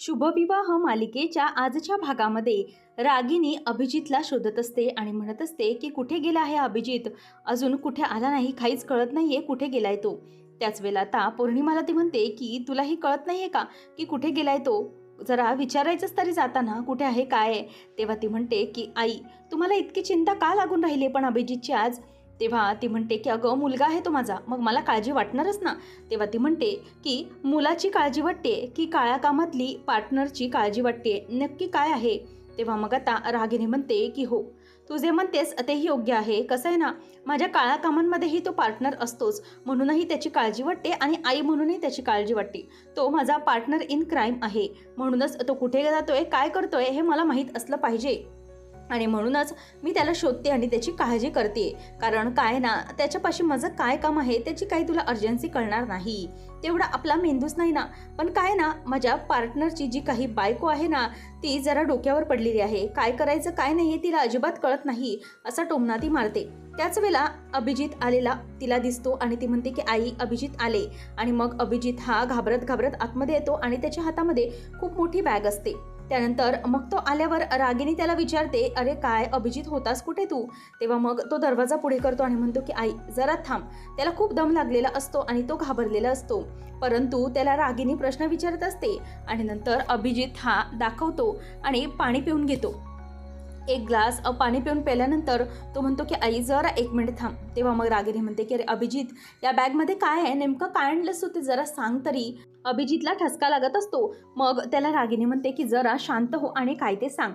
शुभविवाह मालिकेच्या आजच्या भागामध्ये. रागिनी अभिजितला शोधत असते आणि म्हणत असते की कुठे गेला आहे अभिजित? अजून कुठे आला नाही? काहीच कळत नाही आहे कुठे गेलाय तो. त्याच वेळेला आता पौर्णिमाला ती म्हणते की तुलाही कळत नाही आहे का की कुठे गेलाय तो? जरा विचारायचंच तरी जाताना कुठे आहे काय आहे? तेव्हा ती म्हणते की आई तुम्हाला इतकी चिंता का लागून राहिली पण अभिजितची आज? तेव्हा ती म्हणते की अगं मुलगा आहे तो माझा. मग मला काळजी वाटणारच ना. तेव्हा ती म्हणते की मुलाची काळजी वाटते की काळ्या कामातली पार्टनरची काळजी वाटते. नक्की काय आहे? तेव्हा मग आता रागिनी म्हणते की हो तू जे म्हणतेस तेही योग्य आहे. कसं आहे ना माझ्या काळ्या कामांमध्येही तो पार्टनर असतोच. म्हणूनही त्याची काळजी वाटते आणि आई म्हणूनही त्याची काळजी वाटते. तो माझा पार्टनर इन क्राईम आहे. म्हणूनच तो कुठे जातोय काय करतोय हे मला माहीत असलं पाहिजे. आणि म्हणूनच मी त्याला शोधते आणि त्याची काळजी करते. कारण काय ना त्याच्यापाशी माझं काय काम आहे त्याची काही तुला अर्जन्सी कळणार नाही. तेवढा आपला मेंदूच नाही ना. पण काय ना माझ्या पार्टनरची जी काही बायको आहे ना ती जरा डोक्यावर पडलेली आहे. काय करायचं काय नाही आहे तिला अजिबात कळत नाही असा टोमना ती मारते. त्याच वेळेला अभिजित आलेला तिला दिसतो आणि ती म्हणते की आई अभिजित आले. आणि मग अभिजित हा घाबरत घाबरत आतमध्ये येतो आणि त्याच्या हातामध्ये खूप मोठी बॅग असते. त्यानंतर मग तो आल्यावर रागिनी त्याला विचारते अरे काय अभिजित होतास कुठे तू? तेव्हा मग तो दरवाजा पुढे करतो आणि म्हणतो की आई जरा थांब. त्याला खूप दम लागलेला असतो आणि तो घाबरलेला असतो. परंतु त्याला रागिनी प्रश्न विचारत असते आणि नंतर अभिजित हा दाखवतो आणि पाणी पिऊन घेतो. एक ग्लास पाणी पिऊन प्याल्यानंतर तो म्हणतो की आई जरा एक मिनिट थांब. तेव्हा मग रागिनी म्हणते की अरे अभिजित या बॅगमध्ये काय आहे? नेमकं काय आणलंस तू? ते जरा सांग तरी. अभिजितला ठसका लागत असतो. मग त्याला रागिनी म्हणते की जरा शांत हो आणि काय ते सांग.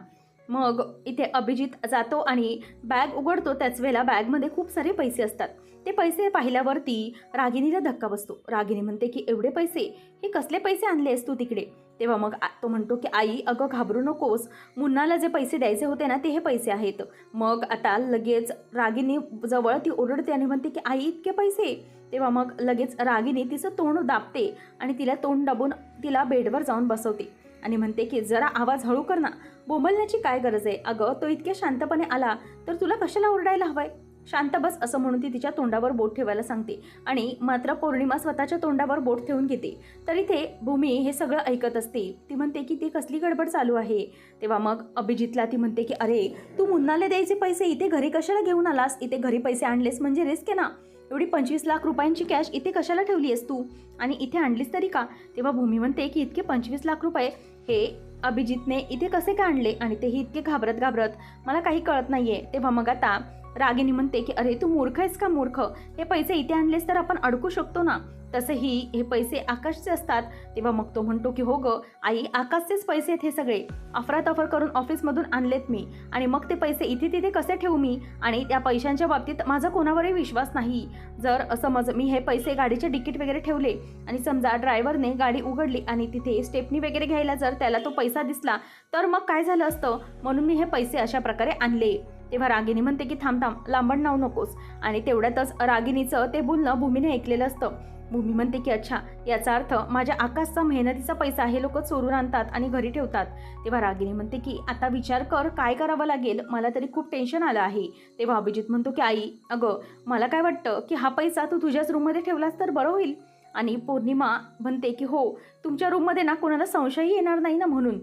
मग इथे अभिजित जातो आणि बॅग उघडतो. त्याच वेळेला बॅगमध्ये खूप सारे पैसे असतात. ते पैसे पाहिल्यावरती रागिनीला धक्का बसतो. रागिनी म्हणते की एवढे पैसे? हे कसले पैसे आणलेस तू तिकडे? तेव्हा मग तो म्हणतो की आई अगं घाबरू नकोस. मुन्नाला जे पैसे द्यायचे होते ना ते हे पैसे आहेत. मग आता लगेच रागिनी जवळ ती ओरडते आणि म्हणते की आई इतके पैसे. तेव्हा मग लगेच रागिनी तिचं तोंड दाबते आणि तिला तोंड दाबून तिला बेडवर जाऊन बसवते आणि म्हणते की जरा आवाज हळू कर ना. बोंबलण्याची काय गरज आहे? अगं तो इतक्या शांतपणे आला तर तुला कशाला ओरडायला हवंय? शांत बस असं म्हणून ती तिच्या तोंडावर बोट ठेवायला सांगते आणि मात्र पौर्णिमा स्वतःच्या तोंडावर बोट ठेवून घेते. तर इथे भूमी हे सगळं ऐकत असते. ती म्हणते की ती कसली गडबड चालू आहे? तेव्हा मग अभिजितला ती म्हणते की अरे तू मुन्नाला द्यायचे पैसे इथे घरी कशाला घेऊन आलास? इथे घरी पैसे आणलेस म्हणजे रिस्क आहे ना? एवढी पंचवीस लाख रुपयांची कॅश इथे कशाला ठेवली आहेस तू? आणि इथे आणलीस तरी का? तेव्हा भूमी म्हणते की इतके पंचवीस लाख रुपये हे अभिजितने इथे कसे काय आणले आणि तेही इतके घाबरत घाबरत? मला काही कळत नाही आहे तेव्हा मग आता रागिनी म्हणते की अरे तू मूर्ख आहेस का मूर्ख? हे पैसे इथे आणलेस तर आपण अडकू शकतो ना? तसंही हे पैसे आकाशचे असतात. तेव्हा मग तो म्हणतो की हो ग आई आकाशचेच पैसे आहेत हे सगळे. अफरातफर करून ऑफिसमधून आणलेत मी. आणि मग ते पैसे इथे तिथे कसे ठेवू मी? आणि त्या पैशांच्या बाबतीत माझा कोणावरही विश्वास नाही. जर समज मी हे पैसे गाडीचे तिकीट वगैरे ठेवले आणि समजा ड्रायव्हरने गाडी उघडली आणि तिथे स्टेपनी वगैरे घ्यायला जर त्याला तो पैसा दिसला तर मग काय झालं असतं? म्हणून मी हे पैसे अशा प्रकारे आणले. तेव्हा रागिनी म्हणते की थांब थांब लांबण नाव नकोस. आणि तेवढ्यातच रागिनीचं ते बोलणं भूमीने ऐकलेलं असतं. भूमी म्हणते की अच्छा याचा अर्थ माझ्या आकाशचा मेहनतीचा पैसा हे लोक चोरून आणतात आणि घरी ठेवतात. तेव्हा रागिनी म्हणते की आता विचार कर काय करावं लागेल? मला तरी खूप टेन्शन आलं आहे. तेव्हा अभिजित म्हणतो की आई अगं मला काय वाटतं की हा पैसा तू तुझ्याच रूममध्ये ठेवलास तर बरं होईल? आणि पौर्णिमा म्हणते की हो तुमच्या रूममध्ये ना कोणाला संशयही येणार नाही ना म्हणून.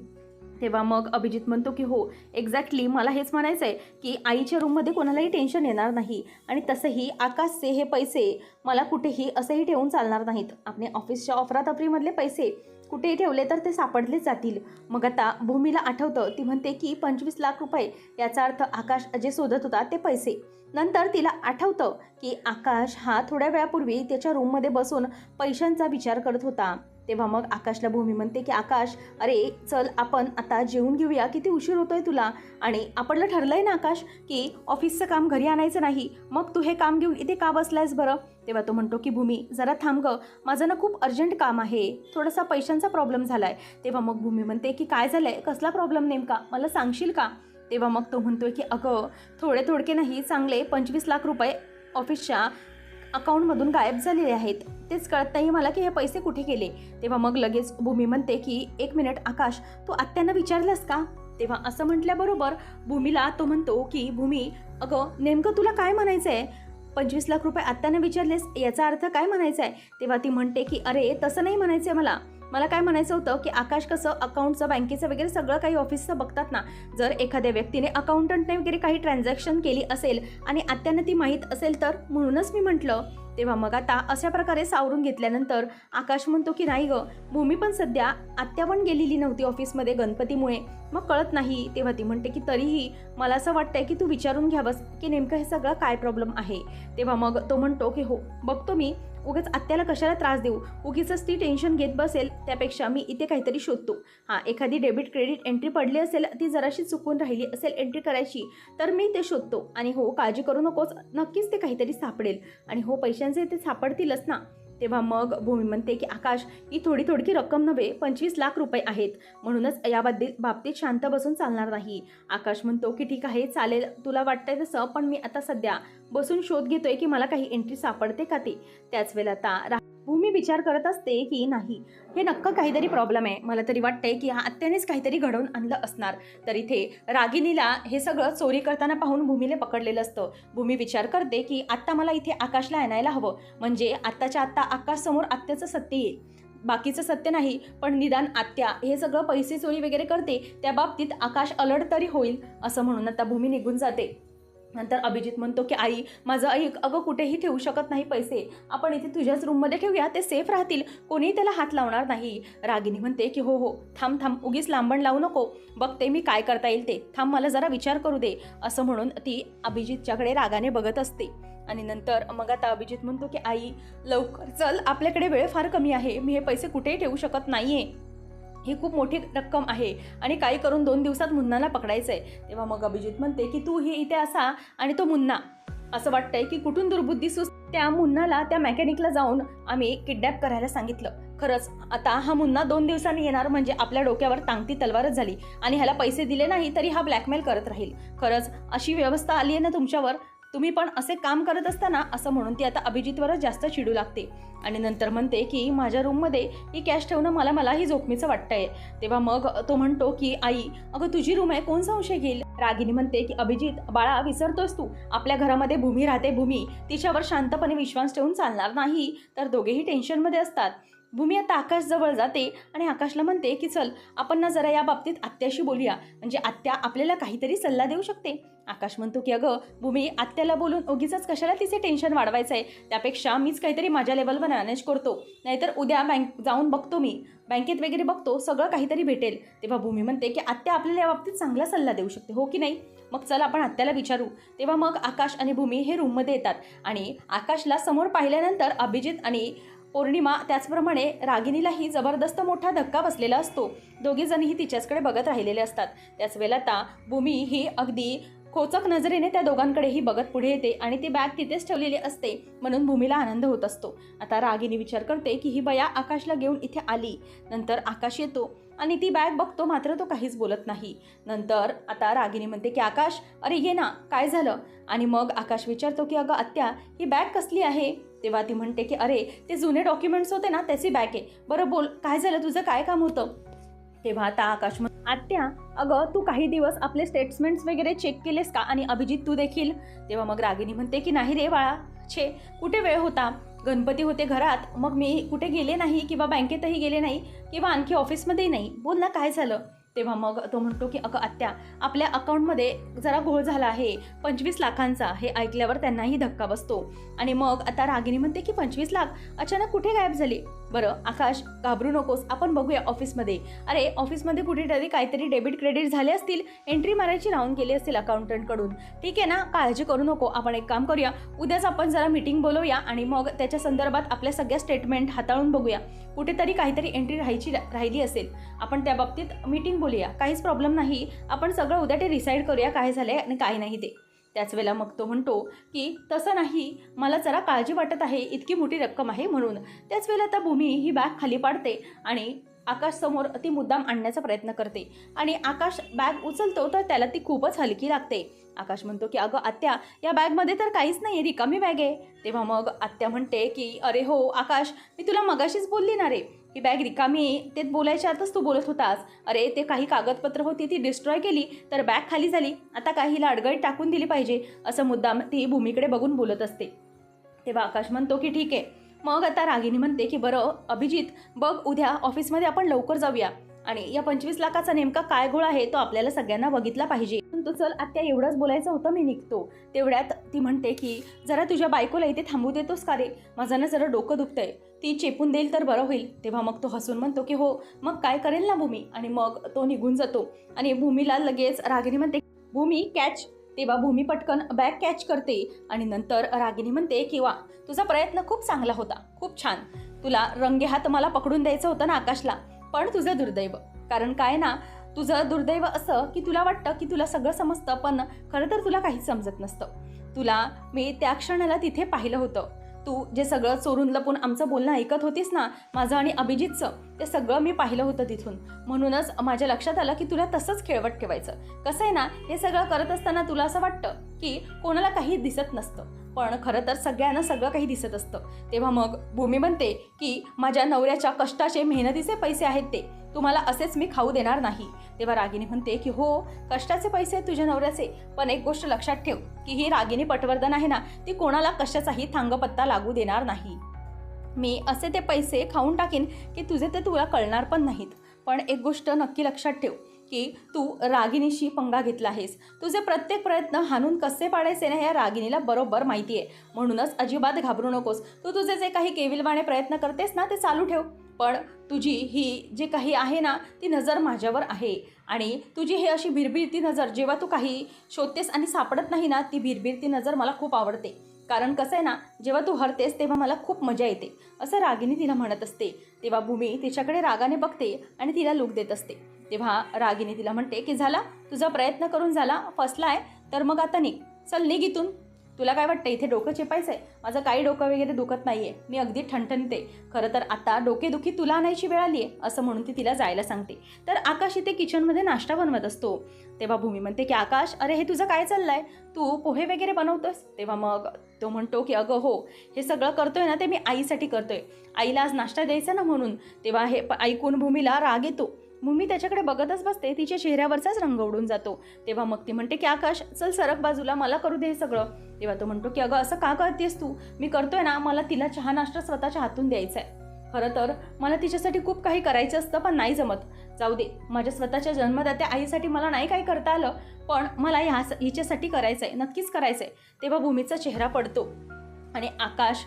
तेव्हा मग अभिजित म्हणतो की हो एक्झॅक्टली मला हेच म्हणायचं आहे की आईच्या रूममध्ये कोणालाही टेन्शन येणार नाही आणि तसंही आकाशचे हे पैसे मला कुठेही असंही ठेवून चालणार नाहीत. आपले ऑफिसच्या अफरातफरीमधले पैसे कुठेही ठेवले तर ते सापडलेच जातील. मग आता भूमीला आठवतं ती म्हणते की पंचवीस लाख रुपये याचा अर्थ आकाश जे शोधत होता ते पैसे. नंतर तिला आठवतं की आकाश हा थोड्या वेळापूर्वी त्याच्या रूममध्ये बसून पैशांचा विचार करत होता. तेव्हा मग आकाशला भूमी म्हणते की आकाश अरे चल आपण आता जेवून घेऊया किती उशीर होतोय तुला? आणि आपणलं ठरलं आहे ना आकाश की ऑफिसचं काम घरी आणायचं नाही मग तू हे काम घेऊन इथे का बसलायस बरं? तेव्हा तो म्हणतो की भूमी जरा थांब गं माझं ना खूप अर्जंट काम आहे थोडासा पैशांचा प्रॉब्लेम झाला आहे तेव्हा मग भूमी म्हणते की काय झालं आहे कसला प्रॉब्लेम नेमका? मला सांगशील का? तेव्हा मग तो म्हणतोय की अगं थोडे थोडके नाही चांगले पंचवीस लाख रुपये ऑफिसच्या अकाउंटमधून गायब झालेले आहेत. तेच कळत नाही मला की हे पैसे कुठे गेले. तेव्हा मग लगेच भूमी म्हणते की एक मिनिट आकाश तू आत्यांना विचारलंस का? तेव्हा असं म्हटल्याबरोबर भूमीला तो म्हणतो की भूमी अगं नेमकं तुला काय म्हणायचं आहे पंचवीस लाख रुपये आत्यांना विचारलेस याचा अर्थ काय म्हणायचा आहे तेव्हा ती म्हणते की अरे तसं नाही म्हणायचं आहे मला. मला काय म्हणायचं होतं की आकाश कसं अकाउंटचं बँकेचं वगैरे सगळं काही ऑफिसचं बघतात ना जर एखाद्या व्यक्तीने अकाउंटंटने वगैरे काही ट्रान्झॅक्शन केली असेल आणि आत्यानं ती माहीत असेल तर म्हणूनच मी म्हटलं. तेव्हा मग आता अशा प्रकारे सावरून घेतल्यानंतर आकाश म्हणतो की नाही गं भूमी पण सध्या आत्यावण गेलेली नव्हती ऑफिसमध्ये गणपतीमुळे. मग कळत नाही. तेव्हा ती म्हणते की तरीही मला असं वाटतंय की तू विचारून घ्यावंस की नेमकं हे सगळं काय प्रॉब्लेम आहे? तेव्हा मग तो म्हणतो की हो बघतो मी. उगाच आत्याला कशाला त्रास देऊ? उगीच ती टेन्शन घेत बसेल त्यापेक्षा मी इथे काहीतरी शोधतो. हां एखादी डेबिट क्रेडिट एंट्री पडली असेल ती जराशी चुकून राहिली असेल एंट्री करायची तर मी ते शोधतो. आणि हो काळजी करू नकोस. नक्कीच ते काहीतरी सापडेल. आणि हो पैसे पैशांचे ते सापडतीलच ना. तेव्हा मग भूमी म्हणते की आकाश ही थोडी थोडकी रक्कम नव्हे पंचवीस लाख रुपये आहेत. म्हणूनच याबद्दल बाबतीत शांत बसून चालणार नाही. आकाश म्हणतो की ठीक आहे चालेल. तुला वाटतंय तसं पण मी आता सध्या बसून शोध घेतोय की मला काही एंट्री सापडते का ते? त्याच वेळेला आता भूमी विचार करत असते की नाही. हे नक्क काहीतरी प्रॉब्लेम आहे. मला तरी वाटतंय की हा आत्यानेच काहीतरी घडवून आणलं असणार. तर इथे रागिनीला हे सगळं चोरी करताना पाहून भूमीने पकडलेलं असतं. भूमी विचार करते की आत्ता मला इथे आकाशला आणायला हवं. म्हणजे आत्ताच्या आत्ता आकाश समोर आत्याचं सत्य येईल. बाकीचं सत्य नाही पण निदान आत्या हे सगळं पैसे चोरी वगैरे करते. त्या बाबतीत आकाश अलर्ट तरी होईल असं म्हणून आता भूमी निघून जाते. नंतर अभिजित म्हणतो की आई माझं ऐक अगं कुठेही ठेवू शकत नाही पैसे. आपण इथे तुझ्याच रूममध्ये ठेवूया ते सेफ राहतील. कोणीही त्याला हात लावणार नाही. रागिनी म्हणते की हो हो. थांब थांब. उगीच लांबण लावू नको. बघते मी काय करता येईल ते. थांब मला जरा विचार करू दे. असं म्हणून ती अभिजितच्याकडे रागाने बघत असते. आणि नंतर मग आता अभिजित म्हणतो की आई लवकर चल. आपल्याकडे वेळ फार कमी आहे. मी हे पैसे कुठेही ठेवू शकत नाही आहे ही खूप मोठी रक्कम आहे. आणि काही करून दोन दिवसात मुन्नाला पकडायचं आहे तेव्हा मग अभिजित म्हणते की तू ही इथे असा आणि तो मुन्ना. असं वाटतंय की कुठून दुर्बुद्धी सुस त्या मुन्नाला त्या मेकॅनिकला जाऊन आम्ही किडनॅप करायला सांगितलं. खरंच आता हा मुन्ना दोन दिवसांनी येणार म्हणजे आपल्या डोक्यावर तांगती तलवारच झाली. आणि ह्याला पैसे दिले नाही तरी हा ब्लॅकमेल करत राहील. खरंच अशी व्यवस्था आली आहे ना तुमच्यावर? तुम्ही पण असे काम करत असताना असं म्हणून ती आता अभिजितवरच जास्त चिडू लागते. आणि नंतर म्हणते की माझ्या रूममध्ये ही कॅश ठेवणं मला मलाही जोखमीचं वाटतंय. तेव्हा मग तो म्हणतो की आई अगं तुझी रूम आहे कोण संशय घेईल? रागिनी म्हणते की अभिजित बाळा विसरतोस तू. आपल्या घरामध्ये भूमी राहते भूमी. तिच्यावर शांतपणे विश्वास ठेवून चालणार नाही तर दोघेही टेन्शनमध्ये असतात. भूमी आता आकाशजवळ जाते आणि आकाशला म्हणते की चल आपण ना जरा या बाबतीत आत्याशी बोलूया. म्हणजे आत्या आपल्याला काहीतरी सल्ला देऊ शकते. आकाश म्हणतो की अगं भूमी आत्याला बोलून उगीच कशाला तिचे टेन्शन वाढवायचं आहे त्यापेक्षा मीच काहीतरी माझ्या लेवलवर मॅनेज करतो. नाहीतर उद्या बँक जाऊन बघतो मी. बँकेत वगैरे बघतो सगळं काहीतरी भेटेल. तेव्हा भूमी म्हणते की आत्या आपल्याला या बाबतीत चांगला सल्ला देऊ शकते हो की नाही? मग चल आपण आत्याला विचारू. तेव्हा मग आकाश आणि भूमी हे रूममध्ये येतात आणि आकाशला समोर पाहिल्यानंतर अभिजित आणि पौर्णिमा त्याचप्रमाणे रागिनीलाही जबरदस्त मोठा धक्का बसलेला असतो. दोघीजणीही तिच्याचकडे बघत राहिलेले असतात. त्याच वेळेला आता भूमी ही अगदी खोचक नजरेने त्या दोघांकडेही बघत पुढे येते आणि ती बॅग तिथेच ठेवलेली असते म्हणून भूमीला आनंद होत असतो. आता रागिनी विचार करते की ही बया आकाशला घेऊन इथे आली. नंतर आकाश येतो आणि ती बॅग बघतो मात्र तो काहीच बोलत नाही. नंतर आता रागिनी म्हणते की आकाश अरे ये ना काय झालं? आणि मग आकाश विचारतो की अगं आत्या ही बॅग कसली आहे? तेव्हा ती म्हणते की अरे ते जुने डॉक्युमेंट्स होते ना त्याची बॅग आहे. बरं बोल काय झालं? तुझं काय काम होतं? तेव्हा आता आकाश आत्या अगं तू काही दिवस आपले स्टेटमेंट्स वगैरे चेक केलेस का? आणि अभिजित तू देखील? तेव्हा मग रागिनी म्हणते की नाही रे बाळा छे कुठे वेळ होता? गणपती होते घरात. मग मी कुठे गेले नाही किंवा बँकेतही गेले नाही किंवा आणखी ऑफिसमध्येही नाही? बोल ना काय झालं? तेव्हा मग तो म्हणतो की अगं आत्या आपल्या अकाउंटमध्ये जरा घोळ झाला आहे. पंचवीस लाखांचा. हे ऐकल्यावर त्यांनाही धक्का बसतो. आणि मग आता रागिनी म्हणते की पंचवीस लाख? अचानक कुठे गायब झाली? बरं आकाश घाबरू नकोस. आपण बघूया ऑफिसमध्ये. अरे ऑफिसमध्ये कुठेतरी काहीतरी डेबिट क्रेडिट झाले असतील? एंट्री मारायची राहून गेली असतील अकाउंटंटकडून. ठीक आहे ना काळजी करू नको. आपण एक काम करूया. उद्याच आपण जरा मीटिंग बोलवूया आणि मग त्याच्या संदर्भात आपल्या सगळ्या स्टेटमेंट हाताळून बघूया. कुठेतरी काहीतरी एंट्री राहायची राहिली असेल. आपण त्या बाबतीत मीटिंग बोलूया. काहीच प्रॉब्लेम नाही. आपण सगळं उद्या ते डिसाईड करूया काय झालं आहे आणि काय नाही ते. त्याच वेळेला मग तो म्हणतो की तसं नाही. मला जरा काळजी वाटत आहे. इतकी मोठी रक्कम आहे म्हणून. त्याच वेळेला आता भूमी ही बॅग खाली पाडते आणि आकाश समोर ती मुद्दाम आणण्याचा प्रयत्न करते. आणि आकाश बॅग उचलतो तर त्याला ती खूपच हलकी लागते. आकाश म्हणतो की अगं आत्या या बॅगमध्ये तर काहीच नाही आहे रिकामी बॅग आहे. तेव्हा मग आत्या म्हणते की अरे हो आकाश मी तुला मगाशीच बोलली ना रे. ही बॅग रिकामी आहे ते बोलायच्या आतच तू बोलत होतास. अरे ते काही कागदपत्र होती ती डिस्ट्रॉय केली तर बॅग खाली झाली. आता काहीला अडगळीत टाकून दिली पाहिजे. असं मुद्दाम ती भूमीकडे बघून बोलत असते. तेव्हा आकाश म्हणतो की ठीक आहे मग आता रागिनी म्हणते की बरं अभिजित बघ उद्या ऑफिसमध्ये आपण लवकर जाऊया. आणि या पंचवीस लाखाचा नेमका काय गोळ आहे तो आपल्याला सगळ्यांना बघितला पाहिजे. तो चल आत्या एवढंच बोलायचं होतं मी निघतो. तेवढ्यात ती म्हणते की जरा तुझ्या बायकोला इथे थांबू देतोस का रे? माझं ना जरा डोकं दुखतंय. ती चेपून देईल तर बरं होईल. तेव्हा मग तो हसून म्हणतो की हो मग काय करेल ना भूमी? आणि मग तो निघून जातो. आणि भूमीला लगेच रागिनी म्हणते भूमी कॅच तेव्हा भूमी पटकन बॅग कॅच करते आणि नंतर रागिनी म्हणते की वा तुझा प्रयत्न खूप चांगला होता खूप छान. तुला रंगे हात मला पकडून द्यायचं होतं ना आकाशला पण तुझं दुर्दैव. कारण काय ना तुझं दुर्दैव असं की तुला वाटतं की तुला सगळं समजतं पण खरं तर तुला काहीच समजत नसतं. तुला मी त्या क्षणाला तिथे पाहिलं होतं. तू जे सगळं चोरून लपून आमचं बोलणं ऐकत होतीस ना माझं आणि अभिजितचं ते सगळं मी पाहिलं होतं तिथून. म्हणूनच माझ्या लक्षात आलं की तुला तसंच खेळवट ठेवायचं. कसं आहे ना हे सगळं करत असताना तुला असं वाटतं की कोणाला काही दिसत नसतं. पण खरं तर सगळ्यांना सगळं काही दिसत असतं. तेव्हा मग भूमी म्हणते की माझ्या नवऱ्याच्या कष्टाचे मेहनतीचे पैसे आहेत ते. तुम्हाला असेच मी खाऊ देणार नाही. तेव्हा रागिनी म्हणते की हो कष्टाचे पैसे आहेत तुझ्या नवऱ्याचे. पण एक गोष्ट लक्षात ठेव की ही रागिनी पटवर्धन आहे ना ती कोणाला कशाचाही थांगपत्ता लागू देणार नाही. मी असे ते पैसे खाऊन टाकीन की तुझे ते तुला कळणार पण नाहीत. पण एक गोष्ट नक्की लक्षात ठेव की तू रागिणीशी पंगा घेतला आहेस. तुझे प्रत्येक प्रयत्न हाणून कसे पाडायचे ना या रागिणीला बरोबर माहिती आहे म्हणूनच अजिबात घाबरू नकोस. तू तुझे जे काही केविलवाणे प्रयत्न करतेस ना ते चालू ठेव. पण तुझी ही जे काही आहे ना ती नजर माझ्यावर आहे. आणि तुझी ही अशी भिरभिरती नजर जेव्हा तू काही शोधतेस आणि सापडत नाही ना ती भिरभिरती नजर मला खूप आवडते. कारण कसं आहे ना जेव्हा तू हरतेस तेव्हा मला खूप मजा येते. असं रागिनी तिला म्हणत असते. तेव्हा भूमी तिच्याकडे रागाने बघते आणि तिला लुक देत असते. तेव्हा रागिनी तिला म्हणते की झाला? तुझा प्रयत्न करून झाला फसलाय तर मग आता निघ. चल निघ इथून. तुला काय वाटतं इथे डोकं चेपायचं आहे माझं काही डोकं वगैरे दुखत नाही आहे मी अगदी ठणठणते. खरं तर आता डोकेदुखी तुला आणायची वेळ आली आहे असं म्हणून ती तिला जायला सांगते. तर आकाश इथे किचनमध्ये नाश्ता बनवत असतो. तेव्हा भूमी म्हणते की आकाश अरे हे तुझं काय चाललंय? तू पोहे वगैरे बनवतोस? तेव्हा मग तो म्हणतो की अगं हो. हे सगळं करतोय ना ते मी आईसाठी करतोय. आईला आज नाश्ता द्यायचा ना म्हणून. तेव्हा हे प- ऐकून भूमीला राग येतो. भूमी त्याच्याकडे बघतच बसते तिच्या चेहऱ्यावरचाच रंग उडून जातो. तेव्हा मग ती म्हणते की आकाश चल सरक बाजूला मला करू दे हे सगळं. तेव्हा तो म्हणतो की अगं असं का करतेस तू? मी करतोय ना मला तिला चहा नाश्ता स्वतःच्या हातून द्यायचा आहे खरं तर मला तिच्यासाठी खूप काही करायचं असतं पण नाही जमत. जाऊ दे माझ्या स्वतःच्या जन्मदात्या आईसाठी मला नाही काही करता आलं पण मला ह्या हिच्यासाठी करायचं आहे नक्कीच करायचं आहे तेव्हा भूमीचा चेहरा पडतो. आणि आकाश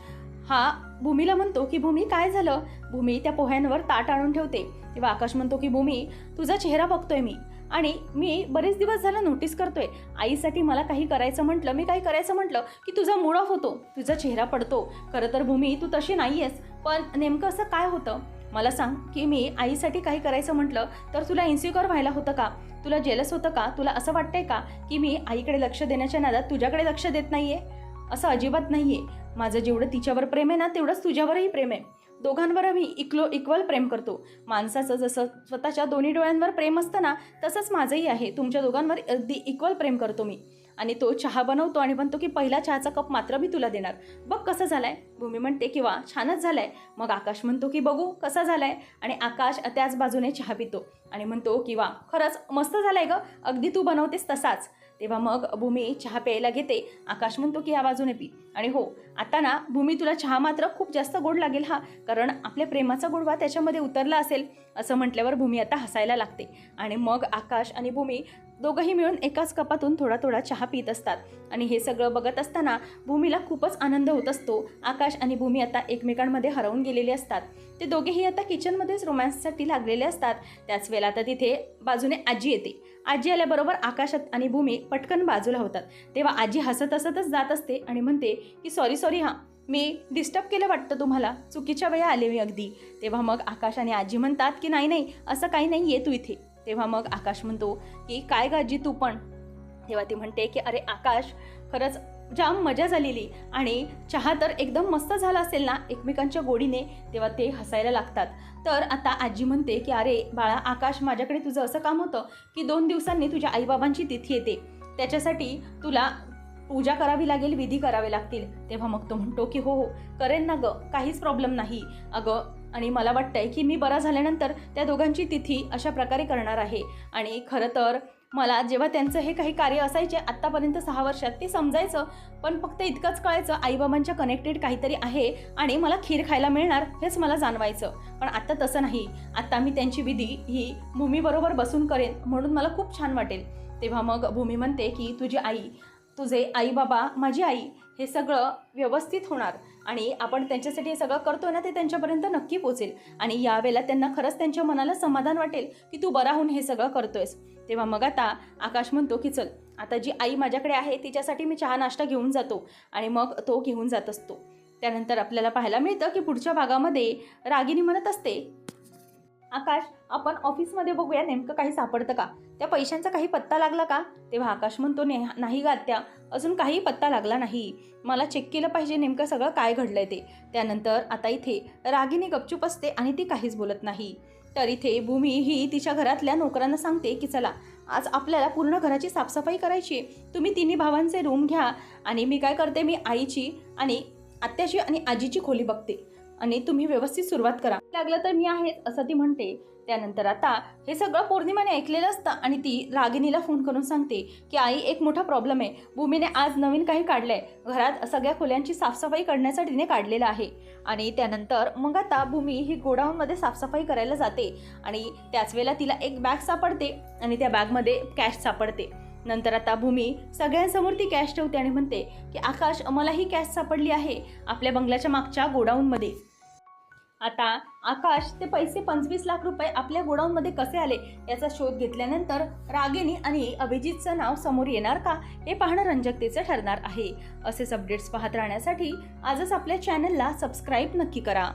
हा भूमीला म्हणतो की भूमी काय झालं? भूमी त्या पोह्यांवर ताट आणून ठेवते. तेव्हा आकाश म्हणतो की भूमी तुझा चेहरा बघतोय मी. आणि मी बरेच दिवस झालं नोटीस करतोय. आईसाठी मला काही करायचं म्हटलं मी काही करायचं म्हटलं की तुझा मूड ऑफ होतो. तुझा चेहरा पडतो. खरं तर भूमी तू तशी नाही आहेस पण नेमकं असं काय होतं? मला सांग की मी आईसाठी काही करायचं म्हटलं तर तुला इन्सिक्युअर व्हायला होतं का? तुला जेलस होतं का? तुला असं वाटतंय का की मी आईकडे लक्ष देण्याच्या नादात तुझ्याकडे लक्ष देत नाही आहे असं अजिबात नाही आहे माझं जेवढं तिच्यावर प्रेम आहे ना तेवढंच तुझ्यावरही प्रेम आहे. दोघांवर मी इक्लो इक्वल प्रेम करतो. माणसाचं जसं स्वतःच्या दोन्ही डोळ्यांवर प्रेम असतं ना तसंच माझंही आहे. तुमच्या दोघांवर अगदी इक्वल प्रेम करतो मी. आणि तो चहा बनवतो आणि म्हणतो की पहिला चहाचा कप मात्र मी तुला देणार. बघ कसं आहे भूमी म्हणते किंवा छानच झालाय. मग आकाश म्हणतो की बघू कसा आहे आणि आकाश त्याच बाजूने चहा पितो. आणि म्हणतो किंवा खरंच मस्त झालं आहे गं. अगदी तू बनवतेस तसाच. तेव्हा मग भूमी चहा प्यायला घेते आकाश म्हणतो की या बाजूने पी. आणि हो आता ना भूमी तुला चहा मात्र खूप जास्त गोड लागेल हा कारण आपल्या प्रेमाचा गोडवा त्याच्यामध्ये उतरला असेल असं म्हटल्यावर भूमी आता हसायला लागते. आणि मग आकाश आणि भूमी दोघंही मिळून एकाच कपातून थोडा थोडा चहा पित असतात. आणि हे सगळं बघत असताना भूमीला खूपच आनंद होत असतो. आकाश आणि भूमी आता एकमेकांमध्ये हरवून गेलेले असतात. ते दोघेही आता किचनमध्येच रोमॅन्ससाठी लागलेले असतात. त्याच वेळेला आता तिथे बाजूने आजी येते. आजी आल्याबरोबर आकाशात आणि भूमी पटकन बाजूला होतात. तेव्हा आजी हसत हसतच जात असते आणि म्हणते की सॉरी सॉरी हां. मी डिस्टर्ब केलं वाटतं तुम्हाला. चुकीच्या वेळा आले मी अगदी. तेव्हा मग आकाश आणि आजी म्हणतात की नाही नाही. असं काही नाही ये तू इथे. तेव्हा मग आकाश म्हणतो की काय ग आजी तू पण? तेव्हा ती म्हणते की अरे आकाश खरंच जाम मजा झालेली. आणि चहा तर एकदम मस्त झाला असेल ना एकमेकांच्या गोडीने तेव्हा ते हसायला लागतात. तर आता आजी म्हणते की अरे बाळा आकाश माझ्याकडे तुझं असं काम होतं की दोन दिवसांनी तुझ्या आईबाबांची तिथी येते. त्याच्यासाठी तुला पूजा करावी लागेल विधी करावे लागतील. तेव्हा मग तो म्हणतो की हो हो करेन ना गं काहीच प्रॉब्लेम नाही. अगं आणि मला वाटतंय की मी बरा झाल्यानंतर त्या दोघांची तिथी अशा प्रकारे करणार आहे. आणि खरं तर मला जेव्हा त्यांचं हे काही कार्य असायचे आत्तापर्यंत सहा वर्षात ते समजायचं पण फक्त इतकंच कळायचं आईबाबांच्या कनेक्टेड काहीतरी आहे आणि मला खीर खायला मिळणार हेच मला जाणवायचं. पण आत्ता तसं नाही. आत्ता मी त्यांची विधी ही भूमीबरोबर बसून करेन म्हणून मला खूप छान वाटेल. तेव्हा मग भूमी म्हणते की तुझी आई तुझे आई बाबा माझी आई हे सगळं व्यवस्थित होणार. आणि आपण त्यांच्यासाठी हे सगळं करतोय ना ते त्यांच्यापर्यंत नक्की पोचेल आणि यावेळेला त्यांना खरंच त्यांच्या मनाला समाधान वाटेल की तू बरा होऊन हे सगळं करतोयस. तेव्हा मग आता आकाश म्हणतो की चल आता जी आई माझ्याकडे आहे तिच्यासाठी मी चहा नाश्ता घेऊन जातो. आणि मग तो घेऊन जात असतो. त्यानंतर आपल्याला पाहायला मिळतं की पुढच्या भागामध्ये रागिनी म्हणत असते आकाश आपण ऑफिसमध्ये बघूया नेमकं काही सापडतं का? त्या पैशांचा काही पत्ता लागला का? तेव्हा आकाश म्हणतो ने नाही गा त्या अजून काही पत्ता लागला नाही. मला चेक केलं पाहिजे नेमकं सगळं काय घडलंय ते. त्यानंतर आता इथे रागिनी गपचूप असते आणि ती काहीच बोलत नाही. तर इथे भूमी ही तिच्या घरातल्या नोकरांना सांगते की चला आज आपल्याला पूर्ण घराची साफसफाई करायची आहे. तुम्ही तिन्ही भावांचे रूम घ्या आणि मी काय करते मी आईची आणि आत्याची आणि आजीची खोली बघते. आणि तुम्ही व्यवस्थित सुरुवात करा. लागलं तर मी आहे असं ती म्हणते. त्यानंतर आता हे सगळं पौर्णिमाने ऐकलेलं असतं आणि ती रागिनीला फोन करून सांगते की आई एक मोठा प्रॉब्लेम आहे. भूमीने आज नवीन काही काढलंय. घरात सगळ्या खोल्यांची साफसफाई करण्यासाठी तिने काढलेलं आहे. आणि त्यानंतर मग आता भूमी ही गोडाऊनमध्ये साफसफाई करायला जाते आणि त्याच वेळेला तिला एक बॅग सापडते आणि त्या बॅगमध्ये कॅश सापडते. नंतर आता भूमी सगळ्यांसमोर ती कॅश ठेवते आणि म्हणते की आकाश मला ही कॅश सापडली आहे. आपल्या बंगल्याच्या मागच्या गोडाऊनमध्ये. आता आकाश ते पैसे पंचवीस लाख रुपये आपल्या गोडाऊनमध्ये कसे आले? याचा शोध घेतल्यानंतर रागिनी आणि अभिजितचं नाव समोर येणार का? हे पाहणं रंजकतेचं ठरणार आहे. असेच अपडेट्स पाहत राहण्यासाठी आजच आपल्या चॅनलला सबस्क्राईब नक्की करा.